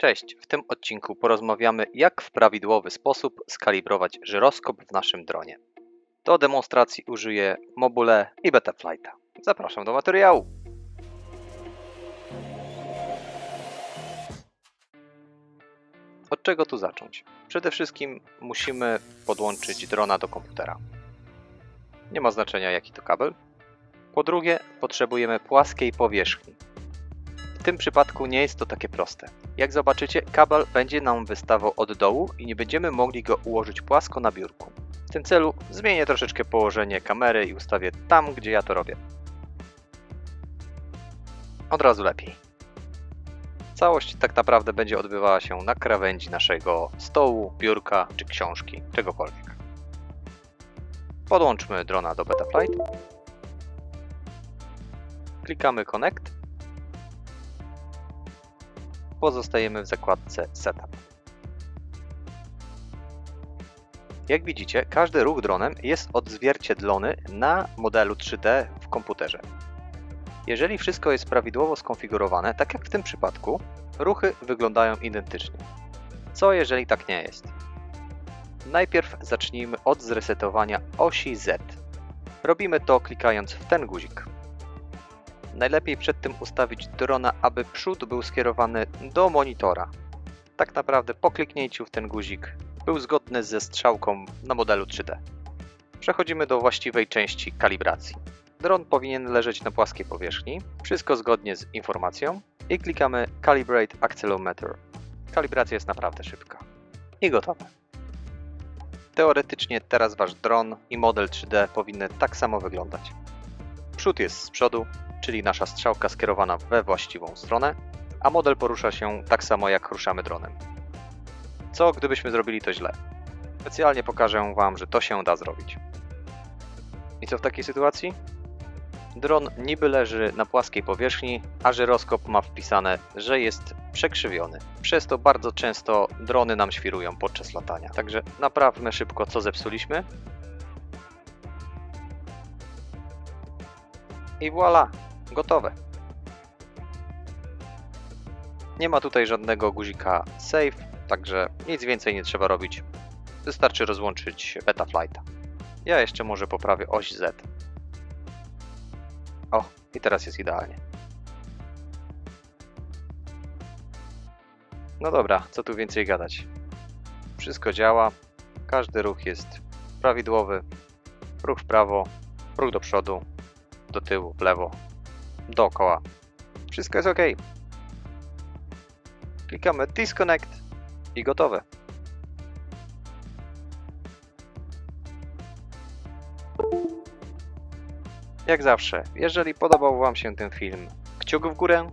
Cześć, w tym odcinku porozmawiamy jak w prawidłowy sposób skalibrować żyroskop w naszym dronie. Do demonstracji użyję Mobule i Betaflighta. Zapraszam do materiału. Od czego tu zacząć? Przede wszystkim musimy podłączyć drona do komputera. Nie ma znaczenia jaki to kabel. Po drugie, potrzebujemy płaskiej powierzchni. W tym przypadku nie jest to takie proste. Jak zobaczycie, kabel będzie nam wystawał od dołu i nie będziemy mogli go ułożyć płasko na biurku. W tym celu zmienię troszeczkę położenie kamery i ustawię tam, gdzie ja to robię. Od razu lepiej. Całość tak naprawdę będzie odbywała się na krawędzi naszego stołu, biurka czy książki, czegokolwiek. Podłączmy drona do Betaflight. Klikamy Connect. Pozostajemy w zakładce Setup. Jak widzicie, każdy ruch dronem jest odzwierciedlony na modelu 3D w komputerze. Jeżeli wszystko jest prawidłowo skonfigurowane, tak jak w tym przypadku, ruchy wyglądają identycznie. Co jeżeli tak nie jest? Najpierw zacznijmy od zresetowania osi Z. Robimy to klikając w ten guzik. Najlepiej przed tym ustawić drona, aby przód był skierowany do monitora. Tak naprawdę po kliknięciu w ten guzik był zgodny ze strzałką na modelu 3D. Przechodzimy do właściwej części kalibracji. Dron powinien leżeć na płaskiej powierzchni, wszystko zgodnie z informacją i klikamy Calibrate Accelerometer. Kalibracja jest naprawdę szybka. I gotowe. Teoretycznie teraz Wasz dron i model 3D powinny tak samo wyglądać. Przód jest z przodu, czyli nasza strzałka skierowana we właściwą stronę, a model porusza się tak samo jak ruszamy dronem. Co gdybyśmy zrobili to źle? Specjalnie pokażę Wam, że to się da zrobić. I co w takiej sytuacji? Dron niby leży na płaskiej powierzchni, a żyroskop ma wpisane, że jest przekrzywiony. Przez to bardzo często drony nam świrują podczas latania. Także naprawmy szybko co zepsuliśmy. I voilà, gotowe. Nie ma tutaj żadnego guzika save, także nic więcej nie trzeba robić. Wystarczy rozłączyć Betaflighta. Ja jeszcze może poprawię oś Z. O, i teraz jest idealnie. No dobra, co tu więcej gadać. Wszystko działa, każdy ruch jest prawidłowy. Ruch w prawo, ruch do przodu, do tyłu, w lewo, dookoła. Wszystko jest ok. Klikamy Disconnect i gotowe. Jak zawsze, jeżeli podobał Wam się ten film, kciuk w górę.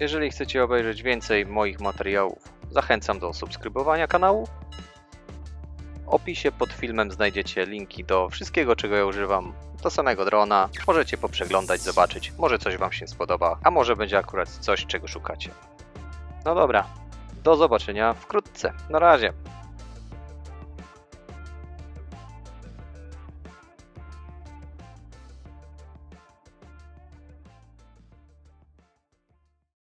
Jeżeli chcecie obejrzeć więcej moich materiałów, zachęcam do subskrybowania kanału. Opisie pod filmem znajdziecie linki do wszystkiego, czego ja używam, do samego drona. Możecie poprzeglądać, zobaczyć, może coś Wam się spodoba, a może będzie akurat coś, czego szukacie. No dobra, do zobaczenia wkrótce. Na razie.